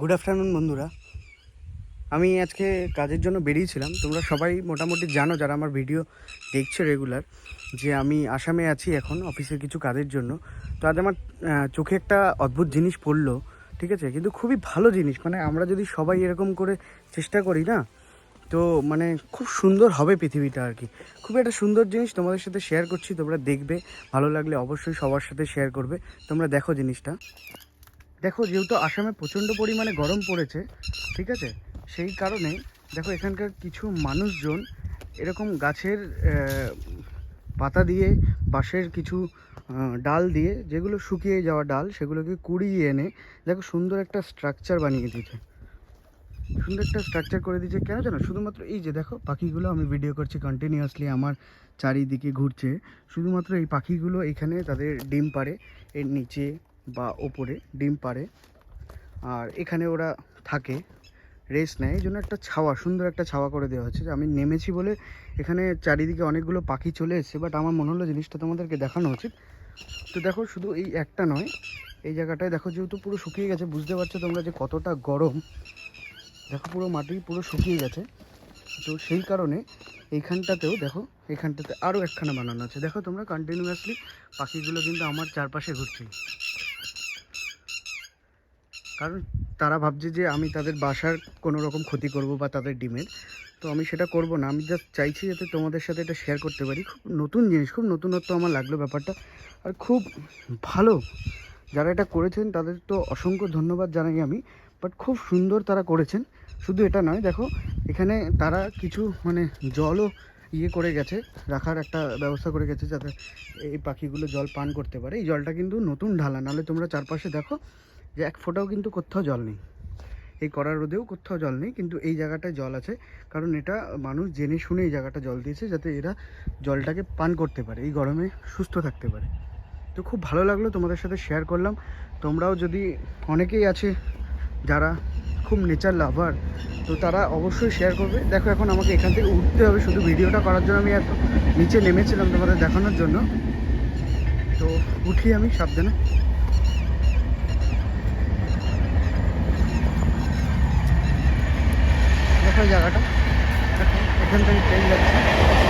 Good afternoon বন্ধুরা। আমি আজকে কাজের জন্য বেরিয়েছিলাম। তোমরা সবাই মোটামুটি জানো, যারা আমার ভিডিও দেখছ রেগুলার, যে আমি আসামে আছি এখন অফিসের কিছু কাজের জন্য। তো আজ আমার চোখে একটা অদ্ভুত জিনিস পড়ল, ঠিক আছে? কিন্তু খুবই ভালো জিনিস। মানে আমরা যদি সবাই এরকম করে চেষ্টা করি না, তো মানে খুব সুন্দর হবে পৃথিবীটা আর কি। খুব একটা সুন্দর জিনিস তোমাদের সাথে শেয়ার করছি। তোমরা দেখবে, ভালো লাগলে অবশ্যই সবার সাথে শেয়ার করবে। তোমরা দেখো জিনিসটা। দেখো, যেহেতু আসামে প্রচণ্ড পরিমাণে গরম পড়েছে, ঠিক আছে? সেই কারণে দেখো, এখানকার কিছু মানুষজন এরকম গাছের পাতা দিয়ে, বাঁশের কিছু ডাল দিয়ে, যেগুলো শুকিয়ে যাওয়া ডাল, সেগুলোকে কুড়িয়ে এনে দেখো, সুন্দর একটা স্ট্রাকচার বানিয়ে দিয়েছে। সুন্দর একটা স্ট্রাকচার করে দিয়েছে। কেন জানো? শুধুমাত্র এই যে দেখো, পাখিগুলো আমি ভিডিও করছি কন্টিনিউয়াসলি আমার চারিদিকে ঘুরছে। শুধুমাত্র এই পাখিগুলো এখানে তাদের ডিম পাড়ে, এর নিচে বা ওপরে ডিম পাড়ে। আর এখানে ওরা থাকে রেস্ট নেয়। এই জন্য একটা ছাওয়া, সুন্দর একটা ছাওয়া করে দেওয়া হচ্ছে আমি নেমেছি বলে এখানে চারিদিকে অনেকগুলো পাখি চলে এসেছে বাট আমার মনে হলো জিনিসটা তোমাদেরকে দেখানো উচিত। তো দেখো, শুধু এই একটা নয়, এই জায়গাটায় দেখো যেহেতু পুরো শুকিয়ে গেছে, বুঝতে পারছ তোমরা যে কতটা গরম। দেখো পুরো মাটি পুরো শুকিয়ে গেছে। তো সেই কারণে এইখানটাতেও দেখো, এইখানটাতে আরও একখানা বানানো আছে। দেখো তোমরা কন্টিনিউয়াসলি পাখিগুলো কিন্তু আমার চারপাশে ঘুরছে। কারণ তারা ভাবছে যে আমি তাদের বাসার কোনো রকম ক্ষতি করব বা তাদের ডিমের। তো আমি সেটা করব না। আমি জাস্ট চাইছি যাতে তোমাদের সাথে এটা শেয়ার করতে পারি। খুব নতুন জিনিস, খুব নতুনত্ব আমার লাগল ব্যাপারটা। আর খুব ভালো যারা এটা করেছেন, তাদের তো অসংখ্য ধন্যবাদ জানাই আমি। বাট খুব সুন্দর তারা করেছেন। শুধু এটা নয়, দেখো, এখানে তারা কিছু মানে জলও ইয়ে করে গেছে, রাখার একটা ব্যবস্থা করে গেছে যাতে এই পাখিগুলো জল পান করতে পারে। এই জলটা কিন্তু নতুন ঢালা। নাহলে তোমরা চারপাশে দেখো যে এক ফোঁটাও কিন্তু কোথাও জল নেই। এই করার রোদেও কোথাও জল নেই, কিন্তু এই জায়গাটায় জল আছে। কারণ এটা মানুষ জেনে শুনে এই জায়গাটা জল দিয়েছে যাতে এরা জলটাকে পান করতে পারে, এই গরমে সুস্থ থাকতে পারে। তো খুব ভালো লাগল তোমাদের সাথে শেয়ার করলাম। তোমরাও যদি অনেকেই আছে যারা খুব নেচার লাভার তো তারা অবশ্যই শেয়ার করবে। দেখো এখন আমাকে এখান থেকে উঠতে হবে, শুধু ভিডিওটা করার জন্য আমি এত নিচে নেমেছিলাম তোমাদের দেখানোর জন্য। তো উঠি আমি সাবধানে দেখো এই জায়গাটা। এখান থেকে ট্রেন যাচ্ছে।